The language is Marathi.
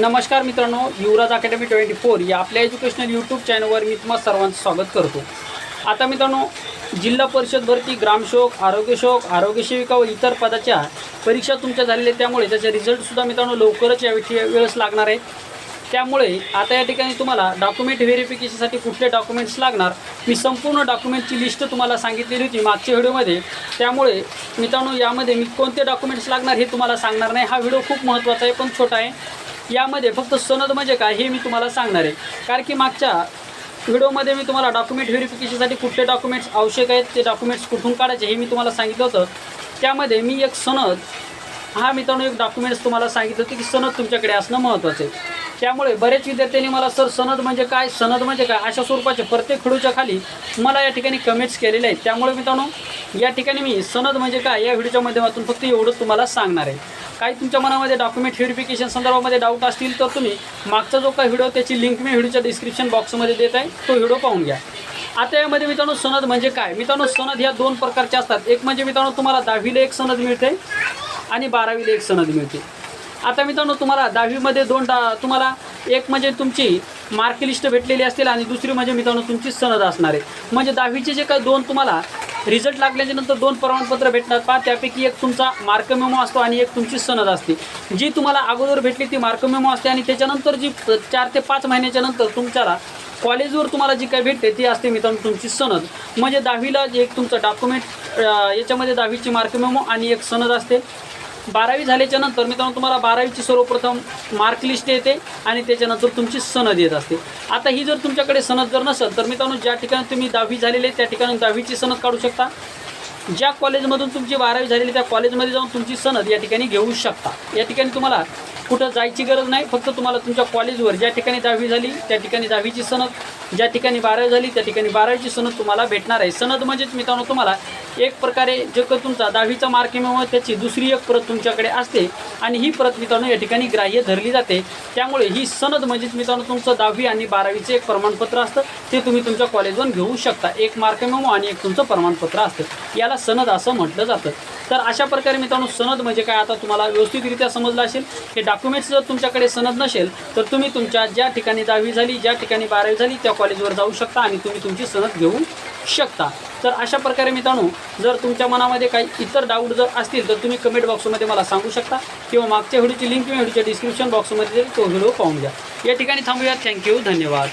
नमस्कार मित्रांनो युवराज अकॅडमी ट्वेंटी फोर या आपल्या एज्युकेशनल यूट्यूब चॅनलवर मी तुम्हाला सर्वांचं स्वागत करतो. आता मित्रांनो जिल्हा परिषद भरती ग्रामशोक आरोग्यशोक आरोग्यसेविका व इतर पदाच्या परीक्षा तुमच्या झालेल्या आहेत, त्यामुळे त्याचे रिझल्टसुद्धा मित्रांनो लवकरच या वेळी वेळेस लागणार आहे त्यामुळे आता या ठिकाणी तुम्हाला डॉक्युमेंट व्हेरिफिकेशनसाठी कुठले डॉक्युमेंट्स लागणार मी संपूर्ण डॉक्युमेंटची लिस्ट तुम्हाला सांगितलेली होती मागच्या व्हिडिओमध्ये त्यामुळे मित्रांनो यामध्ये मी कोणते डॉक्युमेंट्स लागणार हे तुम्हाला सांगणार नाही. हा व्हिडिओ खूप महत्त्वाचा आहे पण छोटा आहे. यामध्ये फक्त सनद म्हणजे काय हे मी तुम्हाला सांगणार आहे. कारण की मागच्या व्हिडिओमध्ये मी तुम्हाला डॉक्युमेंट व्हेरिफिकेशनसाठी कुठले डॉक्युमेंट्स आवश्यक आहेत ते डॉक्युमेंट्स कुठून काढायचे हे मी तुम्हाला सांगितलं होतं. त्यामध्ये मी एक सनद हा मित्रांनो एक डॉक्युमेंट्स तुम्हाला सांगितलं होतं की सनद तुमच्याकडे असणं महत्त्वाचं आहे. त्यामुळे बरेच विद्यार्थ्यांनी मला सर सनद म्हणजे काय? सनद म्हणजे काय? अशा स्वरूपाचे प्रत्येक व्हिडिओच्या खाली मला या ठिकाणी कमेंट्स केलेले आहेत. त्यामुळे मित्रांनो या ठिकाणी मी सनद म्हणजे काय या व्हिडिओच्या माध्यमातून फक्त एवढंच तुम्हाला सांगणार आहे. काही तुमच्या मनामध्ये डॉक्युमेंट व्हेरिफिकेशन संदर्भामध्ये डाऊट असतील तर तुम्ही मागचा जो काही व्हिडिओ त्याची लिंक मी व्हिडिओच्या डिस्क्रिप्शन बॉक्समध्ये देत आहे. तो व्हिडिओ पाहून घ्या. आता यामध्ये मित्रांनो सनद म्हणजे काय? मित्रांनो सनद ह्या दोन प्रकारचे असतात. एक म्हणजे मित्रांनो तुम्हाला दहावीला एक सनद मिळते आणि बारावीला एक सनद मिळते. आता मित्रांनो तुम्हाला दहावीमध्ये दोन डा तुम्हाला एक म्हणजे तुमची मार्क लिस्ट भेटलेली असतील आणि दुसरी म्हणजे मित्रांनो तुमची सनद असणार आहे. म्हणजे दहावीचे जे काही दोन तुम्हाला रिझल्ट लागल्याच्या नंतर दोन प्रमाणपत्र भेटणार. पहा त्यापैकी एक तुमचा मार्क मेमो असतो आणि एक तुमची सनद असते. जी तुम्हाला अगोदर भेटली ती मार्क मेमो असते आणि त्याच्यानंतर जी चार ते पाच महिन्याच्या नंतर तुमच्याला कॉलेजवर तुम्हाला जी काही भेटते ती असते मित्रांनो तुमची सनद. म्हणजे दहावीला जे एक तुमचं डॉक्युमेंट याच्यामध्ये दहावीची मार्क मेमो आणि एक सनद असते. बारावी झाल्याच्यानंतर मित्रांनो तुम्हाला बारावीची सर्वप्रथम मार्क लिस्ट येते आणि त्याच्यानंतर तुमची सनद येत असते. आता ही जर तुमच्याकडे सनद जर नसेल तर मित्रांनो ज्या ठिकाणी तुम्ही दहावी झालेले आहे, त्या ठिकाणी दहावीची सनद काढू शकता. ज्या कॉलेजमधून तुमची बारावी झालेली त्या कॉलेजमध्ये जाऊन तुमची सनद या ठिकाणी घेऊ शकता. या ठिकाणी तुम्हाला कुठं जायची गरज नाही फक्त तुम्हाला तुमच्या कॉलेजवर ज्या ठिकाणी दहावी झाली त्या ठिकाणी दहावीची सनद ज्या ठिकाणी बारावी झाली त्या ठिकाणी बारावीची सनद तुम्हाला भेटणार आहे. सनद म्हणजेच मित्रांनो तुम्हाला एक प्रकारे जे का तुमचा दहावीचा मार्क किंवा त्याची दुसरी एक प्रत तुमच्याकडे असते आणि ही प्रत मित्रांनो या ठिकाणी ग्राह्य धरली जाते. त्यामुळे ही सनद म्हणजेच मित्रांनो तुमचं दहावी आणि बारावीचे एक प्रमाणपत्र असतं. ते तुम्ही तुमच्या कॉलेजवरून घेऊ शकता. एक मार्क मेमो आणि एक तुमचं प्रमाणपत्र असतं. याला सनद असं म्हटलं जातं. तर अशा प्रकारे मित्रांनो सनद म्हणजे काय? आता तुम्हाला व्यवस्थितरित्या समजलं असेल. हे डॉक्युमेंट्स जर तुमच्याकडे सनद नसेल तर तुम्ही तुमच्या ज्या ठिकाणी दहावी झाली ज्या ठिकाणी बारावी झाली त्या कॉलेजवर जाऊ शकता आणि तुम्ही तुमची सनद घेऊ शकता. तर अशा प्रकारे मित्रांनो जर तुमच्या मनामध्ये काही इतर डाऊट जर असतील तर तुम्ही कमेंट बॉक्समध्ये मला सांगू शकता किंवा मागच्या व्हिडिओची लिंक किंवा व्हिडिओच्या डिस्क्रिप्शन बॉक्समध्ये तो व्हिडिओ पाहून घ्या. या ठिकाणी थांबूया थँक्यू धन्यवाद.